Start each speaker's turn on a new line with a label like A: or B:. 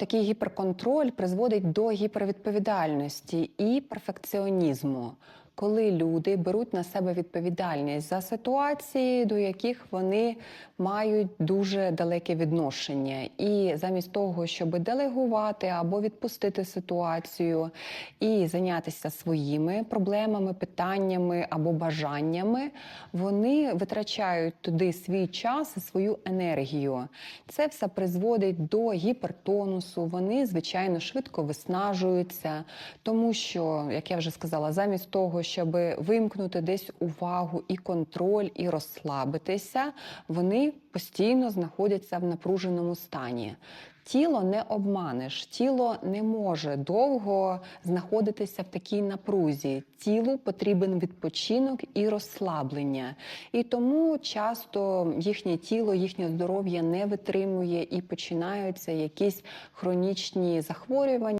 A: Такий гіперконтроль призводить до гіпервідповідальності і перфекціонізму, коли люди беруть на себе відповідальність за ситуації, до яких вони мають дуже далеке відношення. І замість того, щоб делегувати або відпустити ситуацію і зайнятися своїми проблемами, питаннями або бажаннями, вони витрачають туди свій час і свою енергію. Це все призводить до гіпертонусу. Вони, звичайно, швидко виснажуються, тому що, як я вже сказала, замість того, щоб вимкнути десь увагу і контроль, і розслабитися, вони постійно знаходяться в напруженому стані. Тіло не обманеш, тіло не може довго знаходитися в такій напрузі. Тілу потрібен відпочинок і розслаблення. І тому часто їхнє тіло, їхнє здоров'я не витримує і починаються якісь хронічні захворювання.